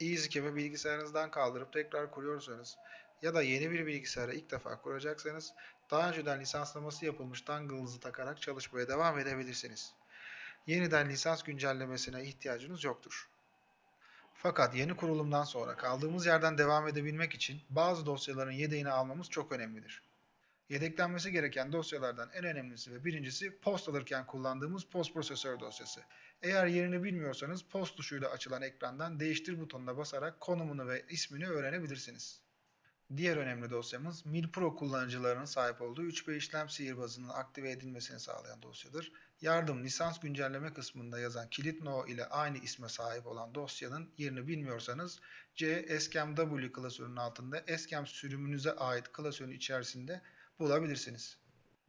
EasyCam'i bilgisayarınızdan kaldırıp tekrar kuruyorsanız ya da yeni bir bilgisayara ilk defa kuracaksanız daha önceden lisanslaması yapılmış dongle'ınızı takarak çalışmaya devam edebilirsiniz. Yeniden lisans güncellemesine ihtiyacınız yoktur. Fakat yeni kurulumdan sonra kaldığımız yerden devam edebilmek için bazı dosyaların yedeğini almamız çok önemlidir. Yedeklenmesi gereken dosyalardan en önemlisi ve birincisi post alırken kullandığımız post prosesör dosyası. Eğer yerini bilmiyorsanız post tuşuyla açılan ekrandan değiştir butonuna basarak konumunu ve ismini öğrenebilirsiniz. Diğer önemli dosyamız MilPro kullanıcılarının sahip olduğu 3B işlem sihirbazının aktive edilmesini sağlayan dosyadır. Yardım lisans güncelleme kısmında yazan kilit no ile aynı isme sahip olan dosyanın yerini bilmiyorsanız C SCMW klasörünün altında SCM sürümünüze ait klasörün içerisinde bulabilirsiniz.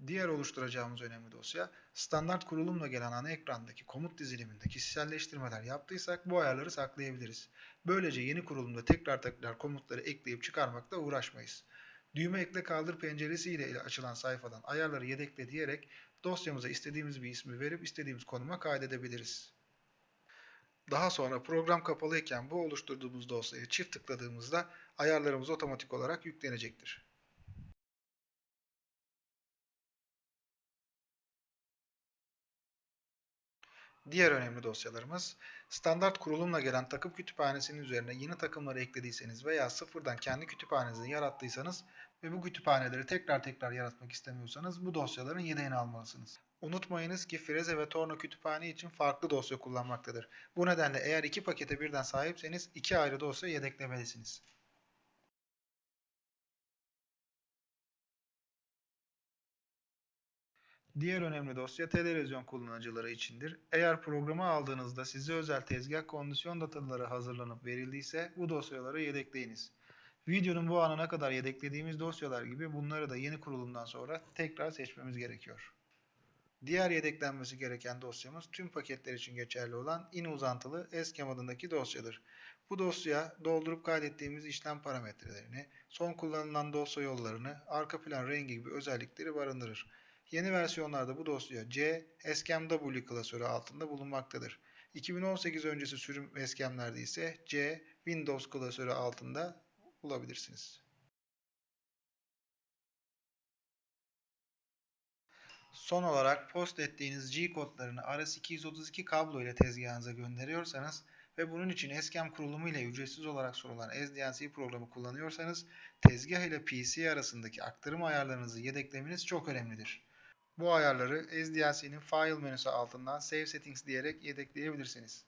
Diğer oluşturacağımız önemli dosya, standart kurulumla gelen ana ekrandaki komut diziliminde kişiselleştirmeler yaptıysak bu ayarları saklayabiliriz. Böylece yeni kurulumda tekrar tekrar komutları ekleyip çıkarmakla uğraşmayız. Düğme ekle kaldır penceresi ile açılan sayfadan ayarları yedekle diyerek dosyamıza istediğimiz bir ismi verip istediğimiz konuma kaydedebiliriz. Daha sonra program kapalıyken bu oluşturduğumuz dosyayı çift tıkladığımızda ayarlarımız otomatik olarak yüklenecektir. Diğer önemli dosyalarımız, standart kurulumla gelen takım kütüphanesinin üzerine yeni takımları eklediyseniz veya sıfırdan kendi kütüphanenizi yarattıysanız ve bu kütüphaneleri tekrar tekrar yaratmak istemiyorsanız bu dosyaların yedeğini almalısınız. Unutmayınız ki Freze ve Torno kütüphane için farklı dosya kullanmaktadır. Bu nedenle eğer iki pakete birden sahipseniz iki ayrı dosya yedeklemelisiniz. Diğer önemli dosya televizyon kullanıcıları içindir. Eğer programı aldığınızda size özel tezgah kondisyon dataları hazırlanıp verildiyse bu dosyaları yedekleyiniz. Videonun bu anına kadar yedeklediğimiz dosyalar gibi bunları da yeni kurulumdan sonra tekrar seçmemiz gerekiyor. Diğer yedeklenmesi gereken dosyamız tüm paketler için geçerli olan in uzantılı eskem adındaki dosyadır. Bu dosya doldurup kaydettiğimiz işlem parametrelerini, son kullanılan dosya yollarını, arka plan rengi gibi özellikleri barındırır. Yeni versiyonlarda bu dosya C, SCMW klasörü altında bulunmaktadır. 2018 öncesi sürüm eskemlerde ise C, Windows klasörü altında bulabilirsiniz. Son olarak post ettiğiniz G kodlarını RS-232 kablo ile tezgahınıza gönderiyorsanız ve bunun için eskem kurulumu ile ücretsiz olarak sunulan SDNC programı kullanıyorsanız tezgah ile PC arasındaki aktarım ayarlarınızı yedeklemeniz çok önemlidir. Bu ayarları SDLC'nin File menüsü altından Save Settings diyerek yedekleyebilirsiniz.